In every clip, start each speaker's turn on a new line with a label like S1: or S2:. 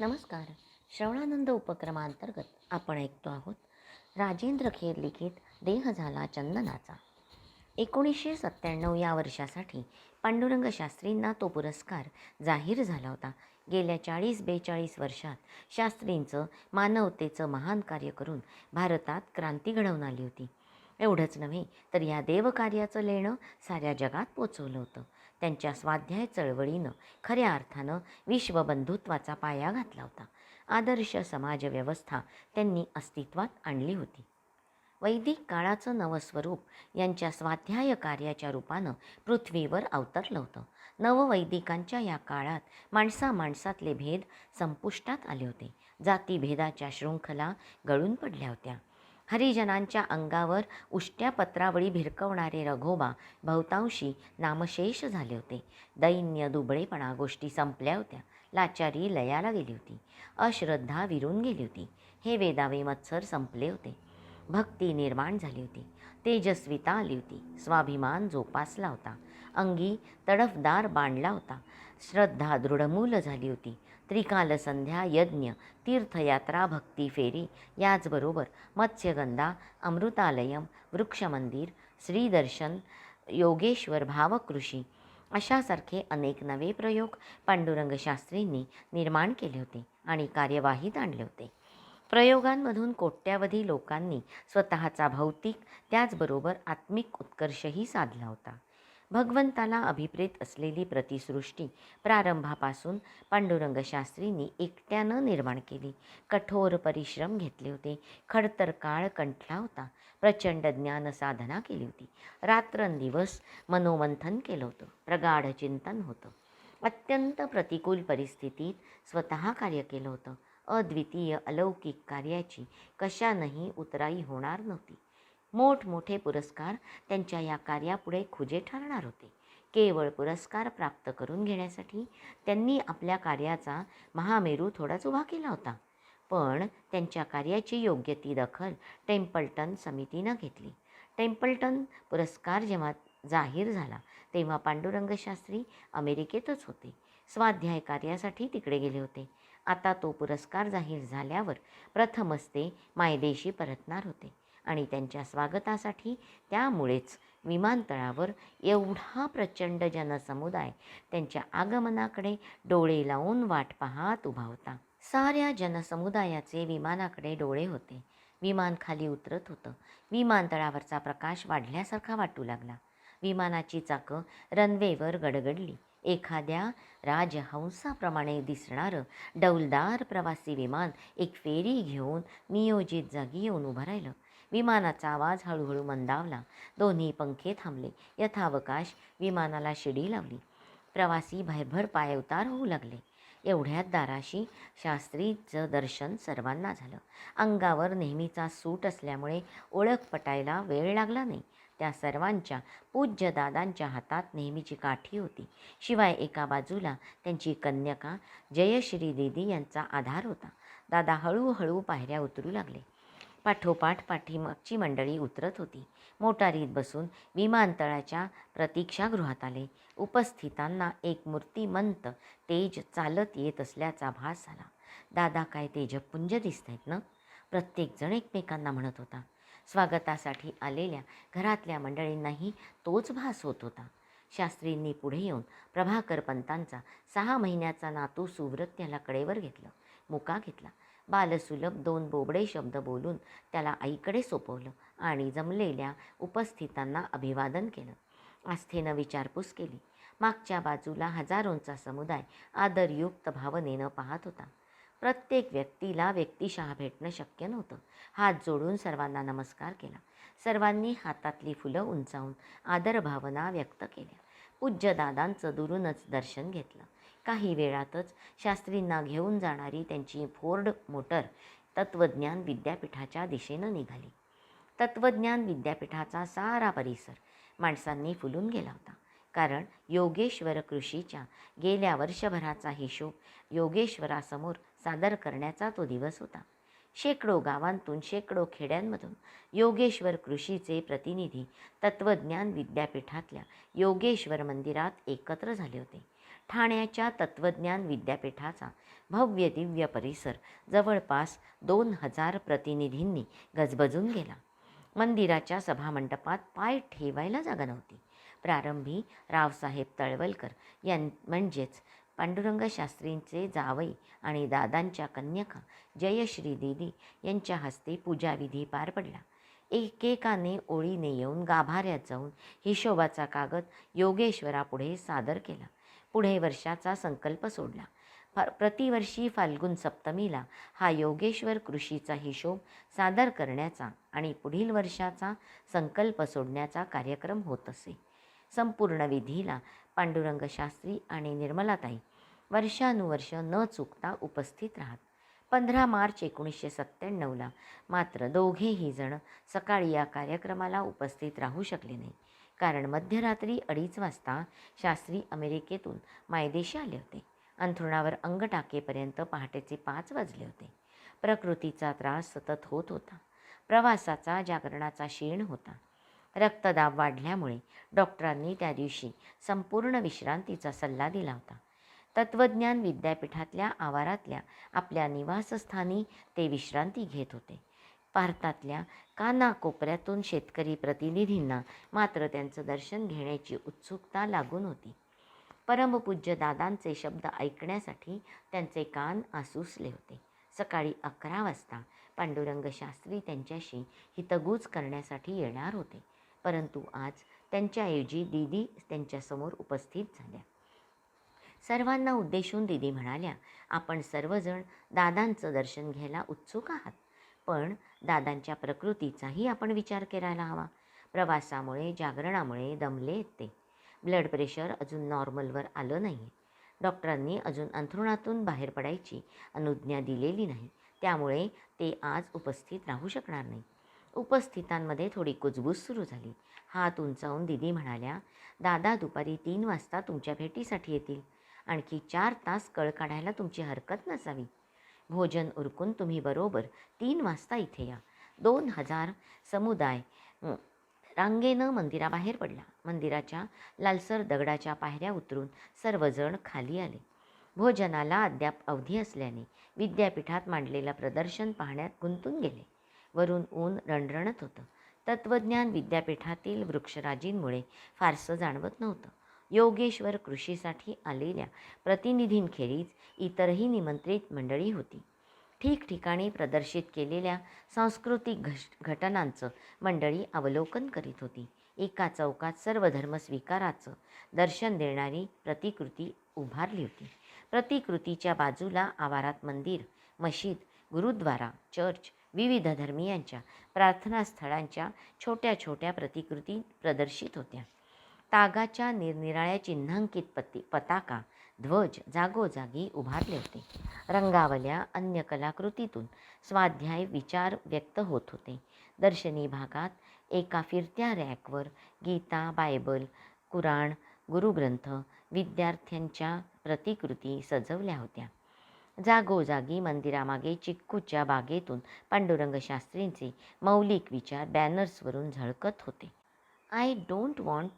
S1: नमस्कार. श्रवणानंद उपक्रमांतर्गत आपण ऐकतो आहोत राजेंद्र खेर लिखित देह झाला चंदनाचा. एकोणीसशे सत्त्याण्णव या वर्षासाठी पांडुरंग शास्त्रींना तो पुरस्कार जाहीर झाला होता. गेल्या चाळीस बेचाळीस वर्षात शास्त्रींचं मानवतेचं महान कार्य करून भारतात क्रांती घडवून आली होती. एवढंच नव्हे तर या देवकार्याचं लेणं साऱ्या जगात पोचवलं होतं. त्यांच्या स्वाध्याय चळवळीनं खऱ्या अर्थानं विश्वबंधुत्वाचा पाया घातला होता. आदर्श समाजव्यवस्था त्यांनी अस्तित्वात आणली होती. वैदिक काळाचं नवस्वरूप यांच्या स्वाध्याय कार्याच्या रूपानं पृथ्वीवर अवतरलं होतं. नववैदिकांच्या या काळात माणसा माणसातले भेद संपुष्टात आले होते. जातीभेदाच्या शृंखला गळून पडल्या होत्या. हरिजनांच्या अंगावर उष्ट्या पत्रावळी भिरकवणारे रघोबा बहुतांशी नामशेष झाले होते. दैन्य दुबळेपणा गोष्टी संपल्या होत्या. लाचारी लयाला गेली होती. अश्रद्धा विरून गेली होती. हे वेदावे मत्सर संपले होते. भक्ती निर्माण झाली होती. तेजस्विता आली होती. स्वाभिमान जोपासला होता. अंगी तडफदार बांधला होता. श्रद्धा दृढमूल झाली होती. त्रिकाल संध्या यज्ञ तीर्थयात्रा भक्ती फेरी याचबरोबर मत्स्यगंधा अमृतालयम वृक्षमंदिर श्रीदर्शन योगेश्वर भावकृषी अशासारखे अनेक नवे प्रयोग पांडुरंगशास्त्रींनी निर्माण केले होते आणि कार्यवाहीत आणले होते. प्रयोगांमधून कोट्यावधी लोकांनी स्वतःचा भौतिक त्याचबरोबर आत्मिक उत्कर्षही साधला होता. भगवंताला अभिप्रेत असलेली प्रतिसृष्टी प्रारंभापासून पांडुरंग शास्त्रींनी एकट्यानं निर्माण केली. कठोर परिश्रम घेतले होते. खडतर काळ कंठला होता. प्रचंड ज्ञान साधना केली होती. रात्रंदिवस मनोमंथन केलं होतं. प्रगाढ चिंतन होतं. अत्यंत प्रतिकूल परिस्थितीत स्वतः कार्य केलं होतं. अद्वितीय अलौकिक कार्याची कशानंही उतराई होणार नव्हती. मोठमोठे पुरस्कार त्यांच्या या कार्यापुढे खुजे ठरणार होते. केवळ पुरस्कार प्राप्त करून घेण्यासाठी त्यांनी आपल्या कार्याचा महामेरू थोडाच उभा केला होता. पण त्यांच्या कार्याची योग्य ती दखल टेम्पल्टन समितीनं घेतली. टेम्पल्टन पुरस्कार जेव्हा जाहीर झाला तेव्हा पांडुरंग शास्त्री अमेरिकेतच होते. स्वाध्याय कार्यासाठी तिकडे गेले होते. आता तो पुरस्कार जाहीर झाल्यावर प्रथमच ते मायदेशी परतणार होते. आणि त्यांच्या स्वागतासाठी त्यामुळेच विमानतळावर एवढा प्रचंड जनसमुदाय त्यांच्या आगमनाकडे डोळे लावून वाट पाहत उभा होता. साऱ्या जनसमुदायाचे विमानाकडे डोळे होते. विमान खाली उतरत होतं. विमानतळावरचा प्रकाश वाढल्यासारखा वाटू लागला. विमानाची चाकं रनवेवर गडगडली. एखाद्या राजहंसाप्रमाणे दिसणारं डौलदार प्रवासी विमान एक फेरी घेऊन नियोजित जागी येऊन उभं राहिलं. विमानाचा आवाज हळूहळू मंदावला. दोन्ही पंखे थांबले. यथावकाश विमानाला शिडी लावली. प्रवासी भयभर पायउतार होऊ लागले. एवढ्यात दाराशी शास्त्रीचं दर्शन सर्वांना झालं. अंगावर नेहमीचा सूट असल्यामुळे ओळख पटायला वेळ लागला नाही. त्या सर्वांच्या पूज्य दादांच्या हातात नेहमीची काठी होती. शिवाय एका बाजूला त्यांची कन्यका जयश्री दीदी यांचा आधार होता. दादा हळूहळू पायऱ्या उतरू लागले. पाठोपाठ पाठीमागची मंडळी उतरत होती. मोटारीत बसून विमानतळाच्या प्रतीक्षागृहात आले. उपस्थितांना एक मूर्तिमंत तेज चालत येत असल्याचा भास झाला. दादा काय तेजपुंज दिसत आहेत ना? प्रत्येकजण एकमेकांना म्हणत होता. स्वागतासाठी आलेल्या घरातल्या मंडळींनाही तोच भास होत होता. शास्त्रींनी पुढे येऊन प्रभाकर पंतांचा सहा महिन्याचा नातू सुव्रत याला कडेवर घेतलं. मुका घेतला. बालसुलभ दोन बोबडे शब्द बोलून त्याला आईकडे सोपवलं आणि जमलेल्या उपस्थितांना अभिवादन केलं. आस्थेनं विचारपूस केली. मागच्या बाजूला हजारोंचा समुदाय आदरयुक्त भावनेनं पाहत होता. प्रत्येक व्यक्तीला व्यक्तिशः भेटणं शक्य नव्हतं. हात जोडून सर्वांना नमस्कार केला. सर्वांनी हातातली फुलं उंचावून आदरभावना व्यक्त केल्या. पूज्य दादांचं दुरूनच दर्शन घेतलं. काही वेळातच शास्त्रींना घेऊन जाणारी त्यांची फोर्ड मोटर तत्त्वज्ञान विद्यापीठाच्या दिशेनं निघाली. तत्त्वज्ञान विद्यापीठाचा सारा परिसर माणसांनी फुलून गेला होता. कारण योगेश्वर कृषीच्या गेल्या वर्षभराचा हिशोब योगेश्वरासमोर सादर करण्याचा तो दिवस होता. शेकडो गावांतून शेकडो खेड्यांमधून योगेश्वर कृषीचे प्रतिनिधी तत्त्वज्ञान विद्यापीठातल्या योगेश्वर मंदिरात एकत्र झाले होते. ठाण्याच्या तत्त्वज्ञान विद्यापीठाचा भव्य दिव्य परिसर जवळपास दोन हजार प्रतिनिधींनी गजबजून गेला. मंदिराच्या सभामंडपात पाय ठेवायला जागा नव्हती. प्रारंभी रावसाहेब तळवलकर यां म्हणजेच पांडुरंग शास्त्रींचे जावई आणि दादांच्या कन्यका जयश्री देवी यांच्या हस्ते पूजाविधी पार पडला. एकेकाने ओळीने येऊन गाभाऱ्यात जाऊन हिशोबाचा कागद योगेश्वरापुढे सादर केला. पुढे वर्षाचा संकल्प सोडला. फा प्रतिवर्षी फाल्गुन सप्तमीला हा योगेश्वर कृषीचा हिशोब सादर करण्याचा आणि पुढील वर्षाचा संकल्प सोडण्याचा कार्यक्रम होत असे. संपूर्ण विधीला पांडुरंग शास्त्री आणि निर्मलाताई वर्षानुवर्ष न चुकता उपस्थित राहत पंधरा मार्च एकोणीसशे सत्त्याण्णवला. मात्र दोघेही जण सकाळी या कार्यक्रमाला उपस्थित राहू शकले नाही. कारण मध्यरात्री अडीच वाजता शास्त्री अमेरिकेतून मायदेशी आले होते. अंथरुणावर अंग टाकेपर्यंत पहाटेचे पाच वाजले होते. प्रकृतीचा त्रास सतत होत होता. प्रवासाचा जागरणाचा क्षीण होता. रक्तदाब वाढल्यामुळे डॉक्टरांनी त्या दिवशी संपूर्ण विश्रांतीचा सल्ला दिला होता. तत्त्वज्ञान विद्यापीठातल्या आवारातल्या आपल्या निवासस्थानी ते विश्रांती घेत होते. भारतातल्या कानाकोपऱ्यातून शेतकरी प्रतिनिधींना मात्र त्यांचं दर्शन घेण्याची उत्सुकता लागून होती. परमपूज्य दादांचे शब्द ऐकण्यासाठी त्यांचे कान आसुसले होते. सकाळी अकरा वाजता पांडुरंग शास्त्री त्यांच्याशी हितगुज करण्यासाठी येणार होते. परंतु आज त्यांच्याऐवजी दीदी त्यांच्यासमोर उपस्थित झाल्या. सर्वांना उद्देशून दिदी म्हणाल्या आपण सर्वजण दादांचं दर्शन घ्यायला उत्सुक आहात. पण दादांच्या प्रकृतीचाही आपण विचार करायला हवा. प्रवासामुळे जागरणामुळे दमले ते. ब्लड प्रेशर अजून नॉर्मलवर आलं नाही आहे डॉक्टरांनी अजून अंथरुणातून बाहेर पडायची अनुज्ञा दिलेली नाही. त्यामुळे ते आज उपस्थित राहू शकणार नाही उपस्थितांमध्ये थोडी कुजबूज सुरू झाली. हात उंचावून दिदी म्हणाल्या दादा दुपारी तीन वाजता तुमच्या भेटीसाठी येतील. आणखी चार तास कळ काढायला तुमची हरकत नसावी. भोजन उरकून तुम्ही बरोबर तीन वाजता इथे या. दोन हजार समुदाय रांगेनं मंदिराबाहेर पडला. मंदिराच्या लालसर दगडाच्या पायऱ्या उतरून सर्वजण खाली आले. भोजनाला अद्याप अवधी असल्याने विद्यापीठात मांडलेलं प्रदर्शन पाहण्यात गुंतून गेले. वरून ऊन रणरणत होतं. तत्त्वज्ञान विद्यापीठातील वृक्षराजींमुळे फारसं जाणवत नव्हतं. योगेश्वर कृषीसाठी आलेल्या प्रतिनिधींखेरीज इतरही निमंत्रित मंडळी होती. ठिकठिकाणी प्रदर्शित केलेल्या सांस्कृतिक घश घटनांचं मंडळी अवलोकन करीत होती. एका चौकात सर्व धर्म स्वीकाराचं दर्शन देणारी प्रतिकृती उभारली होती. प्रतिकृतीच्या बाजूला आवारात मंदिर मशीद गुरुद्वारा चर्च विविध धर्मियांच्या प्रार्थनास्थळांच्या छोट्या छोट्या प्रतिकृती प्रदर्शित होत्या. तागाच्या निरनिराळ्या चिन्हांकित पती पताका ध्वज जागोजागी उभारले होते. रंगावल्या अन्य कलाकृतीतून स्वाध्याय विचार व्यक्त होत होते. दर्शनी भागात एका फिरत्या रॅकवर गीता बायबल कुराण गुरुग्रंथ विद्यार्थ्यांच्या प्रतिकृती सजवल्या होत्या. जागोजागी मंदिरामागे चिक्कूच्या बागेतून पांडुरंग शास्त्रींचे मौलिक विचार बॅनर्सवरून झळकत होते. I don't want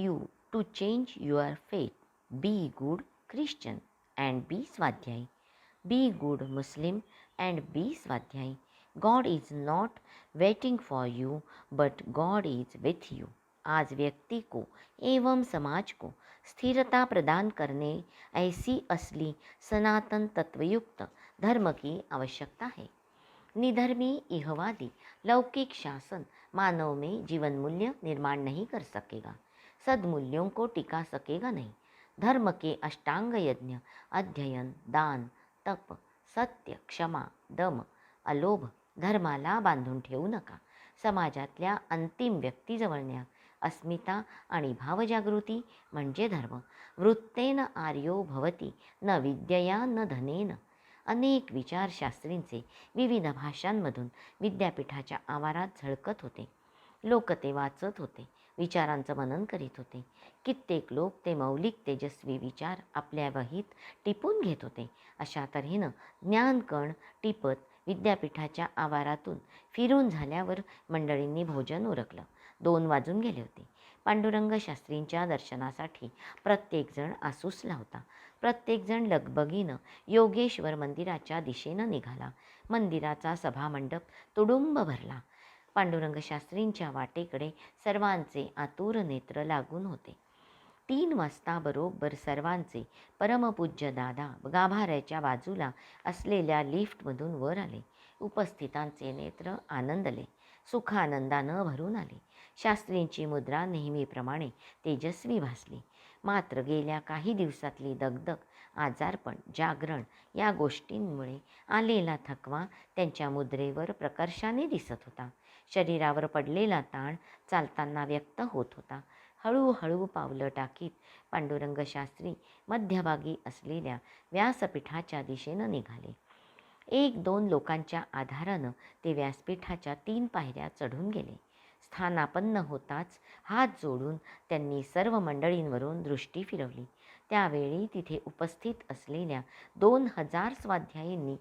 S1: you to change your faith be good Christian and be Swadhyay be good Muslim and be Swadhyay God is not waiting for you but God is with you आज व्यक्ति को एवं समाज को स्थिरता प्रदान करने ऐसी असली सनातन तत्वयुक्त धर्म की आवश्यकता है। निधर्मी इहवादी लौकिक शासन मानव में जीवन मूल्य निर्माण नहीं कर सकेगा। सद्मूल्यों को टिका सकेगा नहीं। धर्म के अष्टांग यज्ञ अध्ययन दान तप सत्य क्षमा दम अलोभ धर्माला बांधून ठेवू नका। समाजातल्या अंतिम व्यक्तीजवळ न्या। अस्मिता आणि भावजागृती म्हणजे धर्म। वृत्तेन आर्यो भवती न विद्यया न धनेन। अनेक विचारशास्त्रींचे विविध भाषांमधून विद्यापीठाच्या आवारात झळकत होते। लोक ते वाचत होते। विचारांचं मनन करीत होते. कित्येक लोक ते मौलिक तेजस्वी विचार आपल्या वहीत टिपून घेत होते. अशा तऱ्हेनं ज्ञानकण टिपत विद्यापीठाच्या आवारातून फिरून झाल्यावर मंडळींनी भोजन उरकलं. दोन वाजून गेले होते. पांडुरंग शास्त्रींच्या दर्शनासाठी प्रत्येकजण आसूस लावता प्रत्येकजण लगबगीनं योगेश्वर मंदिराच्या दिशेनं निघाला. मंदिराचा सभामंडप तुडुंब भरला. पांडुरंगशास्त्रींच्या वाटेकडे सर्वांचे आतुर नेत्र लागून होते. तीन वाजता बरोबर सर्वांचे परमपूज्य दादा गाभाऱ्याच्या बाजूला असलेल्या लिफ्टमधून वर आले. उपस्थितांचे नेत्र आनंदले. सुखानंदानं भरून आले. शास्त्रींची मुद्रा नेहमीप्रमाणे तेजस्वी भासली. मात्र गेल्या काही दिवसातली दगदग आजारपण जागरण या गोष्टींमुळे आलेला थकवा त्यांच्या मुद्रेवर प्रकर्षाने दिसत होता. शरीरावर पडलेला ताण चालताना व्यक्त होत होता. हळूहळू पावलं टाकीत पांडुरंग शास्त्री मध्यभागी असलेल्या व्यासपीठाच्या दिशेनं निघाले. एक दोन लोकांच्या आधारानं ते व्यासपीठाच्या तीन पायऱ्या चढून गेले. स्थानापन्न होताच हात जोडून त्यांनी सर्व मंडळींवरून दृष्टी फिरवली. त्यावेळी तिथे उपस्थित असलेल्या दोन हजार स्वाध्यायींनी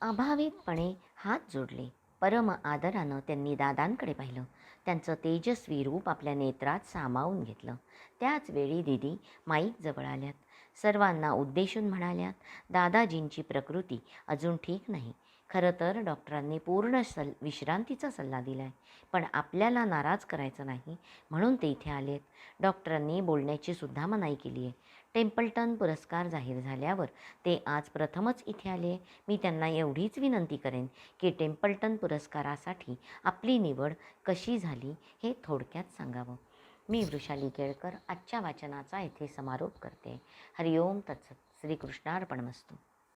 S1: अभावितपणे हात जोडले. परम आदरानं त्यांनी दादांकडे पाहिलं. त्यांचं तेजस्वी रूप आपल्या नेत्रात सामावून घेतलं. त्याच वेळी दिदी माईक जवळ आल्यात. सर्वांना उद्देशून म्हणाल्यात दादाजींची प्रकृती अजून ठीक नाही. खरं तर डॉक्टरांनी पूर्ण सल विश्रांतीचा सल्ला दिला आहे पण आपल्याला नाराज करायचं नाही म्हणून ते इथे आलेत. डॉक्टरांनी बोलण्याची सुद्धा मनाई केली आहे टेम्पल्टन पुरस्कार जाहीर झाल्यावर ते आज प्रथमच इथे आले. मी त्यांना एवढीच विनंती करेन की टेम्पल्टन पुरस्कारासाठी आपली निवड कशी झाली हे थोडक्यात सांगावं. मी वृषाली केळकर आजच्या वाचनाचा येथे समारोप करते. हरिओम तत्सत. श्रीकृष्णार्पणमस्तू.